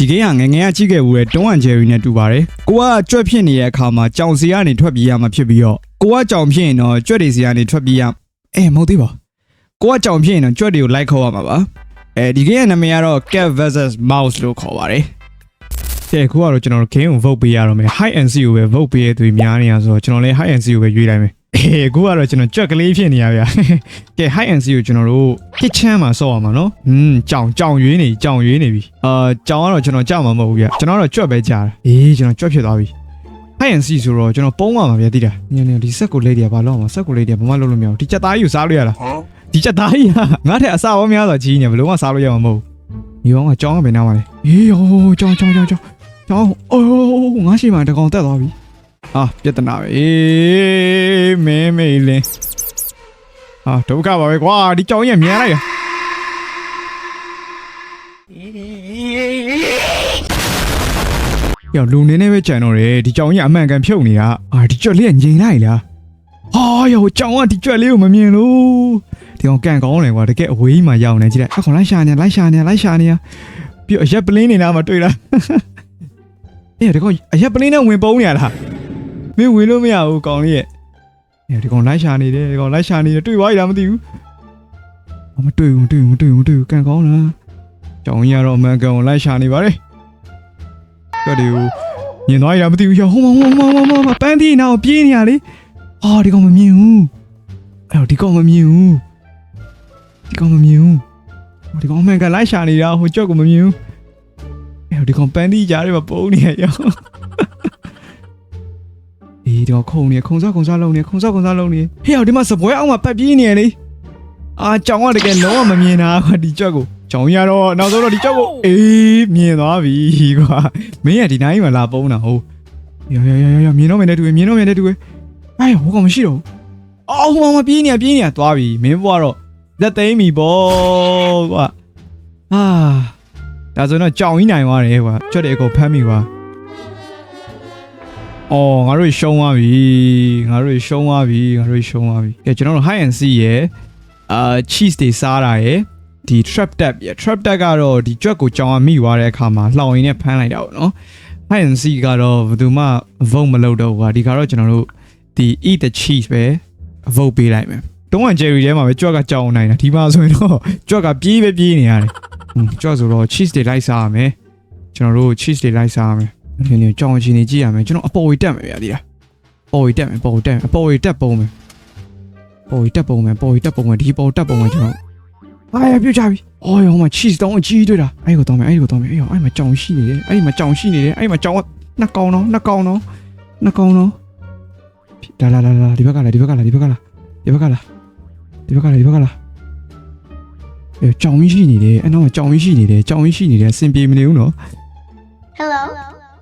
ဒီကိန်းကငယ်ငယ်ကကြည့်ခဲ့ဦးတဲ့တွန်းဝမ်ဂျယ်ရီနဲ့တူပါတယ်ကိုကကြွက်ဖြစ်နေတဲ့အခါမှာကြောင်စီကနေထွက်ပြေးရမှာဖြစ်ပြီးတော့ကိုကကြောင်ဖြစ်ရင်တော့ကြွက်တွေစီကနေထွက်ပြေးရအဲမဟုတ်သေးပါကိုကကြောင်ဖြစ်ရင်တော့ကြွက်တွေကိုလိုက်ခေါ်ရမှာပါအဲဒီကိန်းရဲ့နာမည်ကတော့ cat versus mouse လို့ခေါ်ပါတယ်ကဲခုကတော့ကျွန်တော်တို့ game ကို vote ပေးရတော့မယ် high and seek ကိုပဲ vote ပေးရသူများနေရဆိုတော့ကျွန်တော်လည်း high and seek ကိုပဲရွေးလိုက်မယ် အေးခုကတော့ကျွန်တော်ကြွက်ကလေးဖြစ်နေရဗျာကဲ high and seek ကိုကျွန်တော်တို့ kitchen မှာဆော့ရမှာနော်อืมကြောင်ကြောင်ရွေးနေကြောင်ရွေးနေပြီအာကြောင်ကတော့ကျွန်တော်ကြောက်မှာမဟုတ်ဘူးဗျကျွန်တော်တော့ကြွက်ပဲကြားတာအေးကျွန်တော်ကြွက်ဖြစ်သွားပြီ high and seek ဆိုတော့ကျွန်တော်ပုံးရမှာဗျတိတာညနေဒီဆက်ကိုလေးတွေကဘာလို့အောင်ဆက်ကိုလေးတွေကဘာမှလုပ်လို့မရဘူးဒီချက်သားကြီးကိုစားလို့ရလားဒီချက်သားကြီးကငါ့ထက်အစာပေါင်းများစွာကြီးနေဘယ်လို့မှစားလို့ရမှာမဟုတ်ဘူးဒီကောင်ကကြောင်ကဘယ်နားမှာလဲအေးဟိုကြောင်ကြောင်ကြောင်ကြောင်ကြောင်အိုးငါရှိမှတကောင်တက်သွားပြီ အာပြဿနာပဲအေးမင်းမေးလင်းအာဒုက္ခပါပဲကွာဒီကြောင်ကြီးကမြန်လိုက်ရ။ယောလူနေနေပဲကြံတော့တယ်ဒီကြောင်ကြီးအမှန်ကန်ဖြုတ်နေတာ။အာဒီကြွက်လေးကငြိမ်လိုက်လား။ဟာယောကြောင်ကဒီကြွက်လေးကိုမမြင်လို့။ဒီကောင်ကန်ကောင်းတယ်ကွာတကယ်အဝေးကြီးမှာရောက်နေကြည့်လိုက်။အခုလိုက်ရှာနေလိုက်ရှာနေလိုက်ရှာနေပြီးတော့အရက်ပလင်းနေလားမတွေ့လား။အေးဒီကောင်အရက်ပလင်းနဲ့ဝင်ပုံးနေရလား။ မင်းဝင်လို့မရဘူးကောင်လေးရဲ့။အေးဒီကောင်လိုက်ရှာနေတယ်ဒီကောင်လိုက်ရှာနေတယ်တွေ့သွားရလားမသိဘူး။မတွေ့ဘူးမတွေ့ဘူးမတွေ့ဘူးမတွေ့ဘူးကန်ကောင်းလား။ကြောင်ကြီးကတော့အမှန်ကန်ကိုလိုက်ရှာနေပါတယ်။ကြွက်တွေကိုမြင်သွားရတာမသိဘူးရဟိုမဟိုမဟိုမဟိုမပန်းတီးနောက်ပြေးနေရလေဟာဒီကောင်မမြင်ဘူးအဲ့တော့ဒီကောင်မမြင်ဘူးဒီကောင်မမြင်ဘူးဟိုဒီကောင်အမှန်ကလိုက်ရှာနေတာဟိုကြွက်ကိုမမြင်ဘူးအဲ့တော့ဒီကောင်ပန်းတီးကြားထဲမှာပုံနေရရော အေးဒီကောင်ခုံနေခုံစောခုံစောလုံးနေခုံစောခုံစောလုံးနေဟေ့ဟောဒီမှာစပွဲအောင်မှာပတ်ပြေးနေရလေအာကြောင်ကတကယ်လုံးဝမမြင်တာကွာဒီကြွက်ကိုကြောင်ရတော့နောက်ဆုံးတော့ဒီကြွက်ကိုအေးမြင်သွားပြီကွာမင်းကဒီနိုင်မှာလာပုံးတာဟုတ်ရရရရရမြင်တော့မြင်တဲ့တူပဲမြင်တော့မြင်တဲ့တူပဲအဲဟိုကောင်မရှိတော့ဘူးအော်ဟိုကောင်မပြေးနေရပြေးနေရသွားပြီမင်းဘွားတော့လက်သိမ်းပြီဘောကွာအာဒါဆိုတော့ကြောင်ကြီးနိုင်သွားတယ်ကွာကျွတ်တယ်အကုန်ဖမ်းပြီကွာ အော်ငါတို့ရှုံးသွားပြီငါတို့ရှုံးသွားပြီငါတို့ရှုံးသွားပြီကဲကျွန်တော်တို့ high and see ရယ်အာ cheese တွေစားတာရယ်ဒီ trap tap ရယ် trap tap ကတော့ဒီကြွက်ကိုကြောင်ကမိသွားတဲ့အခါမှာလှောင်ရင်းနဲ့ဖမ်းလိုက်တာပေါ့နော် high and seek ကတော့ဘယ်သူမှ vote မလုပ်တော့ဘူးကွာဒီကတော့ကျွန်တော်တို့ဒီ eat the cheese ပဲ vote ပေးလိုက်မယ်တုံးက Jerry ထဲမှာပဲကြွက်ကကြောင်နိုင်တာဒီမှာဆိုရင်တော့ကြွက်ကပြေးပဲပြေးနေရတယ်ဟွန်းကြွက်ဆိုတော့ cheese တွေလိုက်စားရမယ်ကျွန်တော်တို့ cheese တွေလိုက်စားရမယ် ဒီနေ့ကြောင်ချင်နေကြည့်ရမယ်ကျွန်တော်အပေါ်ဝေးတက်မယ်ဗျာဒီလားပေါ်ဝေးတက်မယ်ပေါ်ဝေးတက်မယ်အပေါ်ဝေးတက်ပုံမယ်ပေါ်ဝေးတက်ပုံမယ်ပေါ်ဝေးတက်ပုံမယ်ဒီပေါ်တက်ပုံမယ်ကျွန်တော်အားရပြုတ်ကြပြီအော်ရောမှာ cheese တောင်းအကြီးတွေ့တာအဲ့ကိုတောင်းမယ်အဲ့ကိုတောင်းမယ်အေးရောအဲ့မှာကြောင်ရှိနေတယ်အဲ့မှာကြောင်ရှိနေတယ်အဲ့မှာကြောင်ကနှစ်ကောင်တော့နှစ်ကောင်တော့နှစ်ကောင်တော့လာလာလာလာဒီဘက်ကလာဒီဘက်ကလာဒီဘက်ကလာဒီဘက်ကလာဒီဘက်ကလာဒီဘက်ကလာအေးကြောင်ကြီးရှိနေတယ်အဲ့တော့ကြောင်ကြီးရှိနေတယ်ကြောင်ကြီးရှိနေတယ်အစင်ပြေမနေဘူးနော် Hello.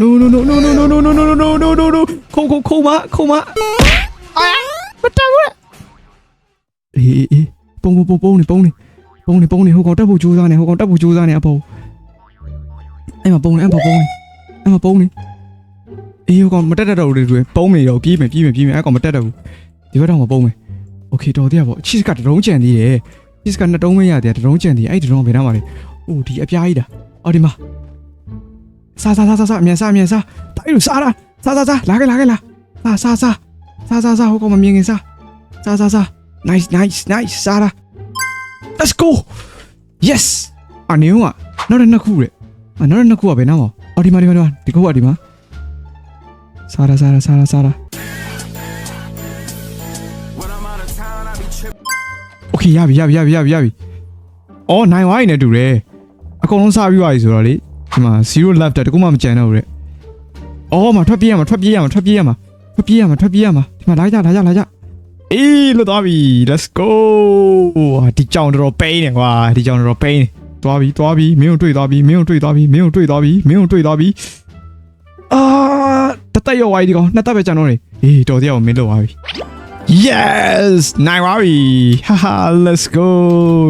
no no no no no no no no no no no no no no no ခုံခုံခုံမခုံမအာမတော်ဘူးအေးအေးပုံပုံပုံပုံနေပုံနေပုံနေပုံနေဟိုကောင်တက်ဖို့ကြိုးစားနေဟိုကောင်တက်ဖို့ကြိုးစားနေအပေါ်အဲ့မှာပုံနေအဲ့မှာပုံနေအဲ့မှာပုံနေအေးဟိုကောင်မတက်တတ်တော့ဘူးလေပုံနေတော့ပြေးမယ်ပြေးမယ်ပြေးမယ်အဲ့ကောင်မတက်တတ်ဘူးဒီဘက်တော့မပုံမယ်โอเคတော်သေးရပေါ့ချစ်ကတရုံးကြံသေးတယ်ချစ်ကနှစ်တုံးမရသေးတယ်တရုံးကြံသေးအဲ့ဒီတရုံးဘယ်နှမှာလဲအိုးဒီအပြားကြီးတာအော်ဒီမှာ စားစားစားစားအမြန်စားအမြန်စားတိုက်လို့စားတာစားစားစားလာခဲ့လာခဲ့လာစားစားစားစားစားစားဟိုကောင်မမြင်ခင်စားစားစားစား nice nice nice စားတာ let's go yes အနေဦးကနောက်တဲ့နှစ်ခုလေအနောက်တဲ့နှစ်ခုကဘယ်နားမှာအော်ဒီမှာဒီမှာဒီမှာဒီခုကဒီမှာစားတာစားတာစားတာစားတာ When I'm out of town, I be tripping. okay ရပြီရပြီရပြီရပြီရပြီအော်နိုင်ဝိုင်းနေတူတယ်အကုန်လုံးစားပြီးသွားပြီဆိုတော့လေ ဒီမှာ0 left တကူမှမကြံတော့ဘူးတဲ့အော်မထွက်ပြေးရမှာထွက်ပြေးရမှာထွက်ပြေးရမှာထွက်ပြေးရမှာထွက်ပြေးရမှာဒီမှာလာကြလာကြလာကြအေးလွတ်သွားပြီ let's go ဟာဒီကြောင်တော်တော်ပိန်းနေကွာဒီကြောင်တော်တော်ပိန်းနေသွားပြီသွားပြီမင်းတို့တွေ့သွားပြီမင်းတို့တွေ့သွားပြီမင်းတို့တွေ့သွားပြီမင်းတို့တွေ့သွားပြီအာတစ်သက်ရောက်သွားပြီဒီကောင်နှစ်သက်ပဲကျန်တော့နေအေးတော်တရားကိုမင်းလုပ်သွားပြီ yes နိုင်သွားပြီဟာဟာ let's go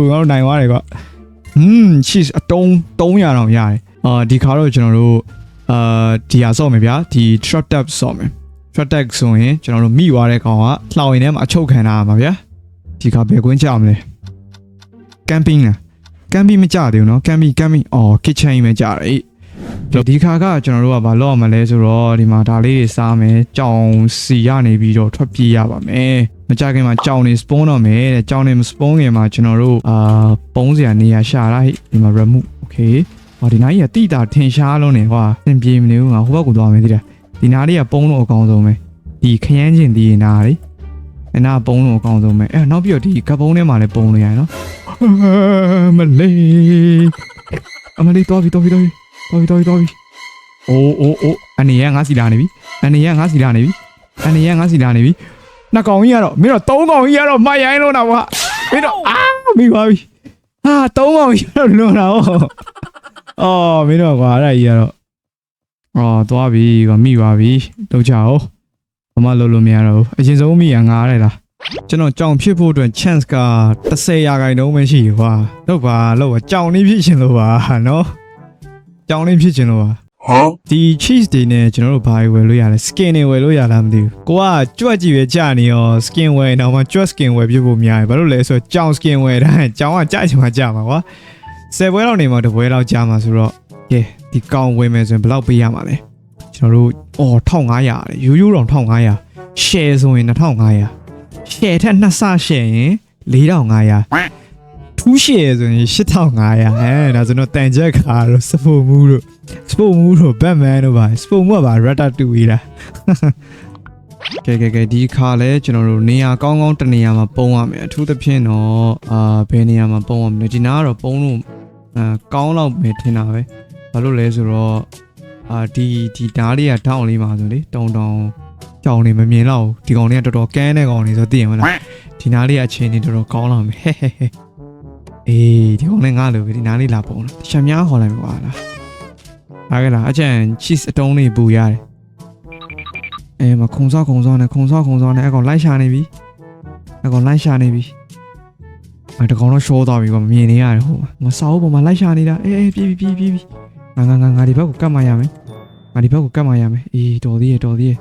ငါတို့နိုင်သွားတယ်ကွာဟွန်း cheese အတုံး300တောင်ရတယ် အာဒီခါတော့ကျွန်တော်တို့အာဒီဟာဆော့မယ်ဗျာဒီ trap tap ဆော့မယ် trap tap ဆိုရင်ကျွန်တော်တို့မိသွားတဲ့ကောင်ကလှောင်ရင်ထဲမှာအချုပ်ခံထားရမှာဗျာဒီခါဘယ်ကွင်းကြမလဲ camping လား camping မကြသေးဘူးเนาะ camping camping အော် kitchen ပဲကြတယ်ဒီခါကကျွန်တော်တို့ကဘာလုပ်ရမလဲဆိုတော့ဒီမှာဒါလေးတွေစားမယ်ကြောင်စီရနေပြီးတော့ထွက်ပြေးရပါမယ်မကြခင်မှာကြောင်နေ spawn တော့မယ်တဲ့ကြောင်နေမ spawn ခင်မှာကျွန်တော်တို့အာပုံးစရာနေရာရှာလိုက်ဒီမှာ remove okay ဟောဒီနားကြီးကတိတာထင်ရှားလုံးနေကွာသင်ပြေမနေဘူးငါဟိုဘက်ကိုသွားမယ်တိတာဒီနားလေးကပုံးလို့အကောင်းဆုံးပဲဒီခရမ်းကျင်ဒီနားလေးအနာပုံးလို့အကောင်းဆုံးပဲအဲနောက်ပြီးတော့ဒီကပုံးထဲမှာလည်းပုံးလို့ရတယ်နော်မလေးအမလေးတော်ပြီတော်ပြီတော်ပြီတော်ပြီတော်ပြီတော်ပြီအိုးအိုးအိုးအနေရငါစီလာနေပြီအနေရငါစီလာနေပြီအနေရငါစီလာနေပြီနှစ်ကောင်ကြီးကတော့မင်းတော့သုံးကောင်ကြီးကတော့မိုက်ရိုင်းလို့တော့ကွာမင်းတော့အာမိပါပြီဟာသုံးကောင်ကြီးကတော့လွန်တာဟော အော်မင်းတော့ကွာအဲ့ဒါကြီးကတော့အော်သွားပြီကွာမိပါပြီလောက်ကြအောင်ဘာမှလုပ်လို့မရတော့ဘူးအရင်ဆုံးမိရငါရတယ်လားကျွန်တော်ကြောင်ဖြစ်ဖို့အတွက် chance က30ရာခိုင်နှုန်းပဲရှိရကွာတော့ပါလို့ပါကြောင်လေးဖြစ်ရှင်လို့ပါနော်ကြောင်လေးဖြစ်ရှင်လို့ပါ Huh? ဒီ cheese တွေနဲ့ကျွန်တော်တို့ဘာတွေဝယ်လို့ရလဲ skin တွေဝယ်လို့ရလားမသိဘူးကိုကကြွက်ကြည့်ပဲကြာနေရော skin ဝယ်တော့မှကြွက် skin ဝယ်ပြဖို့များတယ်ဘာလို့လဲဆိုတော့ကြောင် skin ဝယ်တိုင်းကြောင်ကကြာချင်မှကြာမှာကွာ 10ပွဲလောက်နေမှတစ်ပွဲလောက်ကြာမှာဆိုတော့ကဲဒီကောင်ဝယ်မယ်ဆိုရင်ဘယ်လောက်ပေးရမှာလဲကျွန်တော်တို့အော်1500ရတယ်ရိုးရိုးတော့1500 share ဆိုရင်2500 share ထက်နှစ်ဆ share ရင်4500ထူး share ဆိုရင်8500အဲဒါဆိုတော့တန်ချက်ခါတို့စပိုမူတို့စပိုမူတို့ဘတ်မန်တို့ပါစပိုမူကပါ rata တူကြီးလားကဲကဲကဲဒီခါလဲကျွန်တော်တို့နေရာကောင်းကောင်းတနေရာမှာပုံရမယ်အထူးသဖြင့်တော့အာဘယ်နေရာမှာပုံရမလဲဒီနားကတော့ပုံလို့ အာကောင်းတော့မယ်ထင်တာပဲဘာလို့လဲဆိုတော့အာဒီဒီဓားလေးကတောင်းလေးမှာဆိုလေတုံတုံကြောင်နေမမြင်တော့ဘူးဒီကောင်လေးကတော်တော်ကန်းတဲ့ကောင်လေးဆိုသိရင်မလားဒီနားလေးအချင်းနေတော်တော်ကောင်းလာမယ်ဟဲဟဲဟဲအေးဒီကောင်လေးငါလိုပဲဒီနားလေးလာပုံလားတခြားများခေါ်လိုက်မှာပါလားဟာကဲလားအချန် cheese အတုံးလေးပူရတယ်အဲမခုံစောခုံစောနဲ့ခုံစောခုံစောနဲ့အကောင်လိုက်ရှာနေပြီအကောင်လိုက်ရှာနေပြီ အဲတကောင်တော့ရှောသွားပြီကွာမမြင်နေရတယ်ဟိုမှာမဆောက်ပေါ်မှာလိုက်ရှာနေတာအေးအေးပြေးပြေးပြေးပြေးငါငါငါငါဒီဘက်ကိုကတ်မှရမယ်ငါဒီဘက်ကိုကတ်မှရမယ်အေးတော်သေးရဲ့တော်သေးရဲ့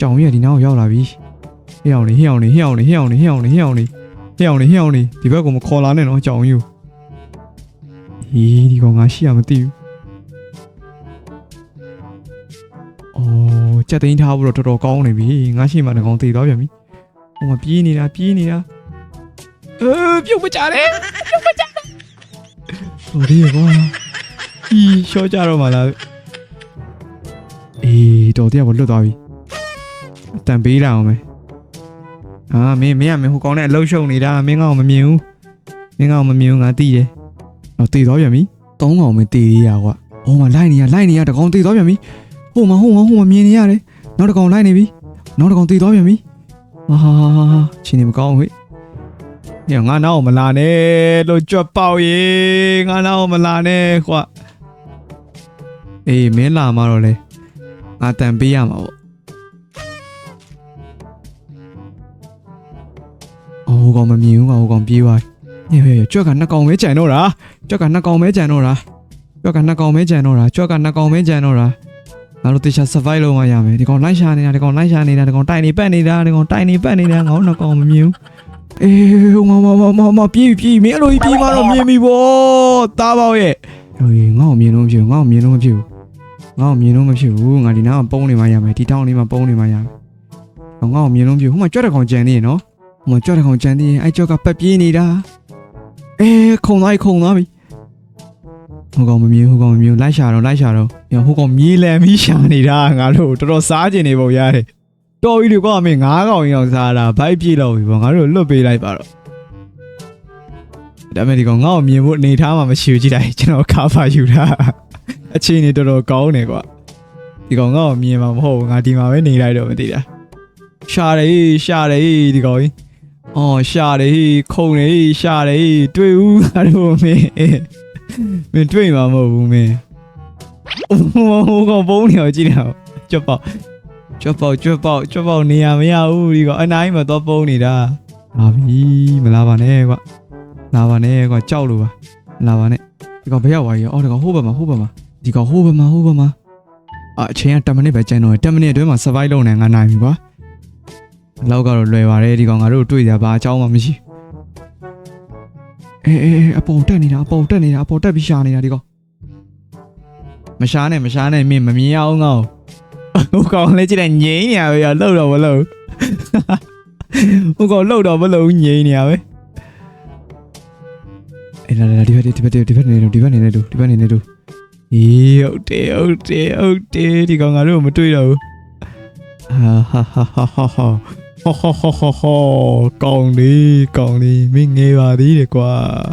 ကြောင်ကြီးကဒီနားကိုရောက်လာပြီဟေ့အောင်နေဟေ့အောင်နေဟေ့အောင်နေဟေ့အောင်နေဟေ့အောင်နေဟေ့အောင်နေဟေ့အောင်နေဟေ့အောင်နေဒီဘက်ကမခေါ်လာနဲ့နော်ကြောင်ကြီးကိုဟေးဒီကောင်ငါရှိရမသိဘူးအော်ကြက်သိန်းထားဖို့တော့တော်တော်ကောင်းနေပြီငါရှိမှတကောင်သေသွားပြန်ပြီဟိုမှာပြေးနေတာပြေးနေတာအဲ ပြုတ်မကြနဲ့ပြုတ်မကြနဲ့ဟိုဒီကွာဒီရှော့ကြတော့မှလားအေးတော်တရားကိုလွတ်သွားပြီအတန်ပေးလာအောင်မယ်အာမင်းမင်းကမင်းဟိုကောင်းတဲ့အလုံးရှုံနေတာမင်းကောင်မမြင်ဘူးမင်းကောင်မမြင်ဘူးငါသိတယ်ဟောတေသွားပြန်ပြီသုံးကောင်မတေသေးရကွာဟိုမှာလိုက်နေရလိုက်နေရတကောင်တေသွားပြန်ပြီဟိုမှာဟိုမှာဟိုမှာမြင်နေရတယ်နောက်တကောင်လိုက်နေပြီနောက်တကောင်တေသွားပြန်ပြီဟာဟာဟာဟာချင်းနေမကောင်းဘူးဟဲ့ ညငါနောက်မလာနဲ့လို့ကြွက်ပေါက်ရေငါနောက်မလာနဲ့ကွာအေးမင်းလာမှတော့လေငါတန်ပေးရမှာပေါ့။အော်ဟိုကောင်မမြင်ဘူးကောင်ဟိုကောင်ပြေးသွား။ညေဟဲ့ကြွက်ကနှစ်ကောင်ပဲကြံတော့တာ။ကြွက်ကနှစ်ကောင်ပဲကြံတော့တာ။ကြွက်ကနှစ်ကောင်ပဲကြံတော့တာ။ကြွက်ကနှစ်ကောင်ပဲကြံတော့တာ။ငါတို့တေချာ survive လုပ်မှရမယ်။ဒီကောင်လိုက်ရှာနေတာဒီကောင်လိုက်ရှာနေတာဒီကောင်တိုင်နေပတ်နေတာဒီကောင်တိုင်နေပတ်နေတာငါတို့နှစ်ကောင်မမြင်ဘူး။ အေးဟိုမမမမမပြေးပြေးမင်းအဲ့လိုကြီးပြေးမှတော့မြင်ပြီဗော။တားပေါရဲ့။ဟိုငါ့ကိုမြင်လို့မဖြစ်ဘူးငါ့ကိုမြင်လို့မဖြစ်ဘူး။ငါ့ကိုမြင်လို့မဖြစ်ဘူးငါဒီနားကပုံးနေမှရမယ်ဒီတောင်းလေးမှာပုံးနေမှရမယ်။ငါ့ကိုမြင်လို့မဖြစ်ဘူးဟိုမှာကြွက်တဲ့ကောင်ကြံနေရနော်။ဟိုမှာကြွတဲ့ကောင်ကြံသေးရင်အဲ့ကြောက်ကပက်ပြေးနေတာအဲခုံသွားပြီခုံသွားပြီဟိုကောင်မမြင်ဟိုကောင်မမြင်လိုက်ရှာတော့လိုက်ရှာတော့ညဟိုကောင်မြေးလန်ပြီးရှာနေတာငါတို့တော်တော်စားကျင်နေပုံရတယ် တော်ပြီလေကွာမင်းငါးကောင်ရင်အောင်စားတာဘိုက်ပြေးတော့ပြီပေါ့ငါတို့လွတ်ပေးလိုက်ပါတော့ဒါပေမဲ့ဒီကောင်ငါ့ကိုမြင်ဖို့အနေထားမှမရှိဘူးကြည့်လိုက်ကျွန်တော်ကာဖာယူတာအချင်းနေတော်တော်ကောင်းနေကွာဒီကောင်ငါ့ကိုမြင်မှာမဟုတ်ဘူးငါဒီမှာပဲနေလိုက်တော့မသိတာရှာတယ်ရှာတယ်ဒီကောင်ကြီးအော်ရှာတယ်ခုံတယ်ရှာတယ်တွေ့ဦးငါတို့မင်းမင်းတွေ့မှာမဟုတ်ဘူးမင်းဟိုဟိုကောင်ပုံးနေအောင်ကြည့်နေအောင်ကြွက်ပေါ ကျွတ်ပေါက်ကျွတ်ပေါက်ကျွတ်ပေါက်နေရမရဘူးဒီကအနိုင်မှာတော့ပုံနေတာလာပြီမလာပါနဲ့ကွာလာပါနဲ့ကွာကြောက်လို့ပါလာပါနဲ့ဒီကောင်ဘယ်ရောက်သွားရောအော်ဒီကောင်ဟိုဘက်မှာဟိုဘက်မှာဒီကောင်ဟိုဘက်မှာဟိုဘက်မှာအာအချိန်က10မိနစ်ပဲကျန်တော့10မိနစ်အတွင်းမှာ survive လုပ်နိုင်ငါနိုင်ပြီကွာလောက်ကတော့လွယ်ပါတယ်ဒီကောင်ငါတို့တွေ့ကြပါအကြောင်းမှမရှိအေးအေးအပေါ်တက်နေတာအပေါ်တက်နေတာအပေါ်တက်ပြီးရှာနေတာဒီကောင်မရှားနဲ့မရှားနဲ့မင်းမမြင်အောင်ငါ့ကို bukan lecheren nhí nè bây giờ lâu rồi mà lượn bukan lâu rồi mà lượn nhí nè ấy Ê, là, đi bắt đi, bắt đi, đi này đi bắt này đâu, đi bắt này đâu. Yêu tê, yêu tê, yêu tê, thì còn ngã rồi mà truy đâu. Ha ha ha ha ha ha. Ho ho ho ho đi, còn đi, mình nghe bà đi được quá.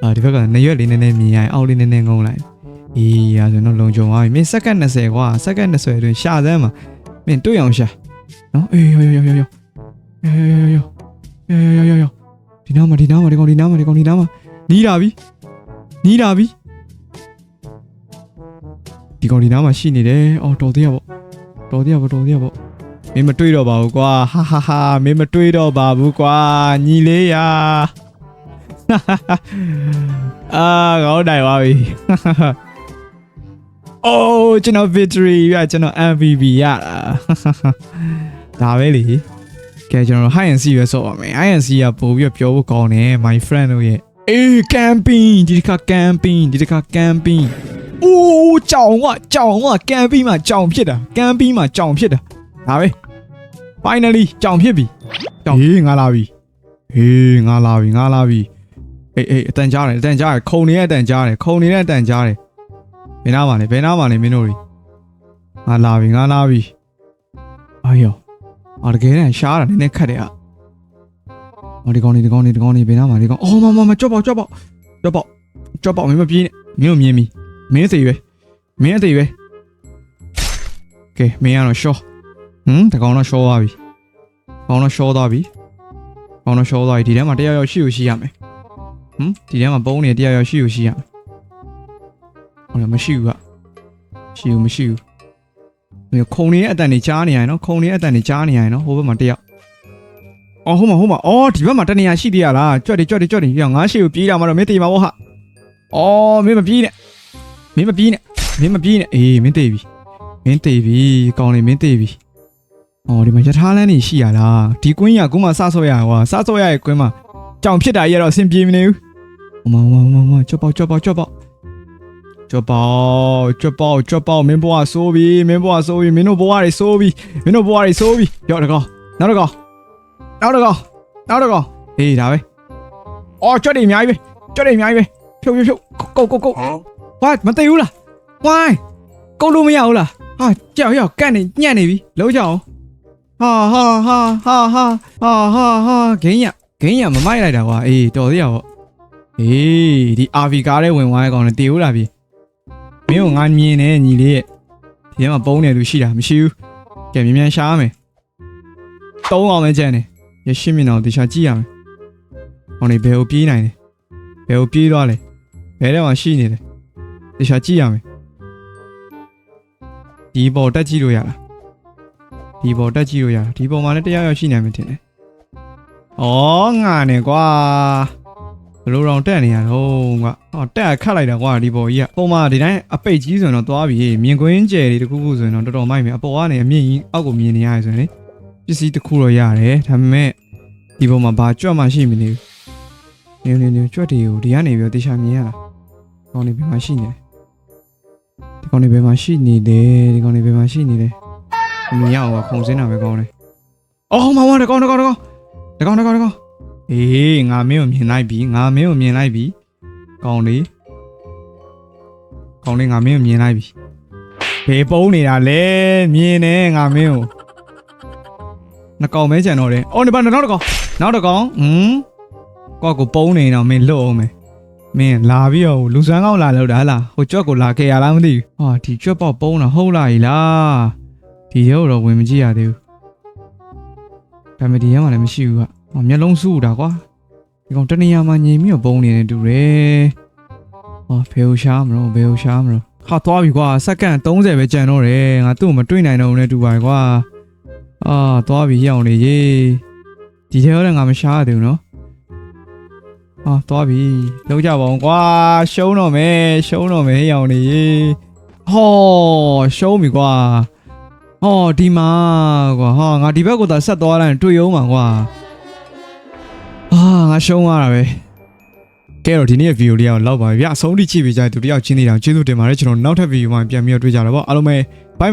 Ờ, đi bắt còn, này yếu đi nè nè, mì ao đi nè nè ngon lại. ကောင်းလေးကောင်းလေးမင်းငယ်ပါသေးတယ်ကွာအာဒီဘက်ကနရွက်လေးနည်းနည်းမြင်ရရင်အောက်လေးနည်းနည်းငုံလိုက်အေးရဆိုတော့လုံခြုံသွားပြီမင်းစက္ကန့်20ကွာစက္ကန့်20အတွင်းရှာစမ်းမှာမင်းတွေ့အောင်ရှာနော်အေးရောရောရောရောရောရောရောရောရောရောဒီနားမှာဒီနားမှာဒီကောင်ဒီနားမှာဒီကောင်ဒီနားမှာနီးလာပြီနီးလာပြီဒီကောင်ဒီနားမှာရှိနေတယ်အော်တော်သေးရပေါ့တော်သေးရပေါ့တော်သေးရပေါ့မင်းမတွေ့တော့ပါဘူးကွာဟာဟာဟာမင်းမတွေ့တော့ပါဘူးကွာညီလေးရာအာငေါနိုင်ပါပြီ အိုးကျွန်တော် victory ပြကျွန်တော် MVP ရတာဒါပဲလေကဲကျွန်တော် high and C ပဲဆော့ပါမယ် high and C ကပို့ပြီးတော့ပြောဖို့ကောင်းတယ် my friend တို့ရဲ့အေး camping ဒီတစ်ခါ camping ဒီတစ်ခါ camping အိုးကြောင်ကကြောင်က camping မှာကြောင်ဖြစ်တာ camping မှာကြောင်ဖြစ်တာဒါပဲ finally ကြောင်ဖြစ်ပြီကြောင်ဟေးငါလာပြီဟေးငါလာပြီငါလာပြီအေးအေးအတန်ကြားတယ်အတန်ကြားတယ်ခုံနေတဲ့အတန်ကြားတယ်ခုံနေတဲ့အတန်ကြားတယ် ဘယ်နားမှာလဲဘယ်နားမှာလဲမင်းတို့တွေငါလာပြီငါလာပြီအာယောအော်တကယ်တမ်းရှားတာနည်းနည်းခက်တယ်อ่ะအော်ဒီကောင်နေဒီကောင်နေဒီကောင်နေဘယ်နားမှာဒီကောင်အော်မမမကြောက်ပေါက်ကြောက်ပေါက်ကြောက်ပေါက်ကြောက်ပေါက်မင်းမပြေးနဲ့မင်းတို့မြင်ပြီမင်းသိရွယ်မင်းသိရွယ်ကဲမင်းကတော့ရှော့ဟမ်ဒီကောင်တော့ရှော့သွားပြီကောင်တော့ရှော့သွားပြီကောင်တော့ရှော့သွားပြီဒီထဲမှာတရားရောက်ရှိကိုရှိရမယ်ဟမ်ဒီထဲမှာပုံးနေတရားရောက်ရှိကိုရှိရမယ် ဟုတ်တယ်မရှိဘူးကရှိဘူးမရှိဘူးဒီခုံနေတဲ့အတန်နေကြားနေရရင်နော်ခုံနေတဲ့အတန်နေကြားနေရရင်နော်ဟိုဘက်မှာတယောက်အော်ဟိုမှာဟိုမှာအော်ဒီဘက်မှာတနေရာရှိသေးရလားကြွက်တယ်ကြွက်တယ်ကြွက်တယ်ရငါရှိကိုပြေးတာမှတော့မင်းတေးမှာပေါ့ဟာအော်မင်းမပြေးနဲ့မင်းမပြေးနဲ့မင်းမပြေးနဲ့အေးမင်းတေးပြီမင်းတေးပြီကောင်းလေမင်းတေးပြီအော်ဒီမှာယထာလန်းနေရှိရလားဒီကွင်းရကွင်းမှာစဆော့ရဟွာစဆော့ရရဲ့ကွင်းမှာကြောင်ဖြစ်တာကြီးကတော့အဆင်ပြေမနေဘူးဟိုမှာဟိုမှာဟိုမှာကြွက်ပေါက်ကြွက်ပေါက်ကြွက်ပေါက် ကြွပေါကြွပေါကြွပေါမင်းဘွားဆိုးပြီမင်းဘွားဆိုးပြီမင်းတို့ဘွားတွေဆိုးပြီမင်းတို့ဘွားတွေဆိုးပြီရောက်တကောနောက်တကောနောက်တကောနောက်တကောဟေးဒါပဲအော်ကြွတွေအများကြီးပဲကြွတွေအများကြီးပဲဖြုတ်ဖြုတ်ဖြုတ်ကုတ်ကုတ်ကုတ် Huh? ဝါမသိဘူးလားဝိုင်းကုတ်လို့မရဘူးလားဟာကြောက်ရောက်ကန့်နေညံ့နေပြီလုံးကြအောင်ဟာဟာဟာဟာဟာဟာဟာဟာဂိမ်းရဂိမ်းရမမိုက်လိုက်တာကွာအေးတော်သေးရပေါ့အေးဒီ RV ကားထဲဝင်သွားတဲ့ကောင်နဲ့တေဦးလာပြီ မင်းကငါမြင်နေညီလေးရဲ့ဒီထဲမှာပုံးနေလူရှိတာမရှိဘူးကဲမြန်မြန်ရှားမယ်သုံးအောင်လည်းကြံနေရရှိမြင်အောင်တခြားကြည့်ရမယ်ဟောနေဘယ်ကိုပြေးနိုင်လဲဘယ်ကိုပြေးသွားလဲဘယ်ထဲမှာရှိနေလဲတခြားကြည့်ရမယ်ဒီပေါ်တက်ကြည့်လို့ရလားဒီပေါ်တက်ကြည့်လို့ရလားဒီပေါ်မှာလည်းတရားရောက်ရှိနေမှထင်တယ်ဩငါနဲ့ကွာ ဘယ်လိုတော့တက်နေရတော့ကွာဟောတက်ခတ်လိုက်တာကွာဒီပေါ်ကြီးကပုံမှန်ဒီတိုင်းအပိတ်ကြီးဆိုရင်တော့သွားပြီမြင်ကွင်းကျယ်တွေတခုခုဆိုရင်တော့တော်တော်မိုက်မယ်အပေါ်ကနေအမြင့်ကြီးအောက်ကိုမြင်နေရတယ်ဆိုရင်လေပစ္စည်းတစ်ခုတော့ရတယ်ဒါပေမဲ့ဒီပေါ်မှာဘာကြွက်မှရှိမနေဘူးနေနေနေကြွက်တွေကိုဒီကနေပြီးတော့တေချာမြင်ရတာကောင်းနေဘယ်မှာရှိနေလဲဒီကောင်းနေဘယ်မှာရှိနေလဲဒီကောင်းနေဘယ်မှာရှိနေလဲမြင်ရအောင်ကခုံစင်းတာပဲကောင်းတယ်အော်မမတကောင်းတကောင်းတကောင်းတကောင်းတကောင်းတကောင်း အေးငါမင်းကိုမြင်လိုက်ပြီငါမင်းကိုမြင်လိုက်ပြီကောင်းလေးကောင်းလေးငါမင်းကိုမြင်လိုက်ပြီဘေးပုံးနေတာလဲမြင်နေငါမင်းကိုနှကောင်မဲကြံတော့တယ်အော်နေပါနောက်တစ်ကောင်နောက်တစ်ကောင်ဟမ်ကောက်ကိုပုံးနေတော့မင်းလွတ်အောင်မယ်မင်းလာပြီးတော့လူစမ်းကောင်းလာလို့တာဟလားဟိုကြွက်ကိုလာခဲ့ရလားမသိဘူးဟာဒီကြွက်ပေါက်ပုံးတာဟုတ်လားကြီးလားဒီရုပ်တော့ဝင်မကြည့်ရသေးဘူးဒါပေမဲ့ဒီရဲမှာလည်းမရှိဘူးက။ဟော မျက်လုံးစူးတာကွာ။ဒီကောင်တနေရာမှာညင်ပြီးတော့ပုံနေနေတူတယ်။ဟောဖေဟိုရှားမလို့ဖေဟိုရှားမလို့ခဟာသွားပြီကွာစက္ကန့်30ပဲကြံတော့တယ်ငါသူ့ကိုမတွေ့နိုင်တော့ဘူးနဲ့တူပါကွာအာသွားပြီရောက်နေရေဒီထဲတော့ငါမရှားရသေးဘူးနော်အာသွားပြီလောက်ကြပါအောင်ကွာရှုံးတော့မယ်ရှုံးတော့မယ်ရောက်နေရေဟောရှုံးပြီကွာဟောဒီမှာကွာဟာငါဒီဘက်ကိုသာဆက်သွားလိုက်ရင်တွေ့အောင်ပါကွာ အာငါရှုံးသွားတာပဲကဲတော့ဒီနေ့ဗီဒီယိုလေးအောင်လောက်ပါပြီဗျအဆုံးထိကြည့်ပေးကြတဲ့သူတယောက်ချင်းနေတောင်ကျေးဇူးတင်ပါတယ်ကျွန်တော်နောက်ထပ်ဗီဒီယိုမှာပြန်ပြီးတော့တွေ့ကြတာပေါ့အားလုံးပဲဘိုင်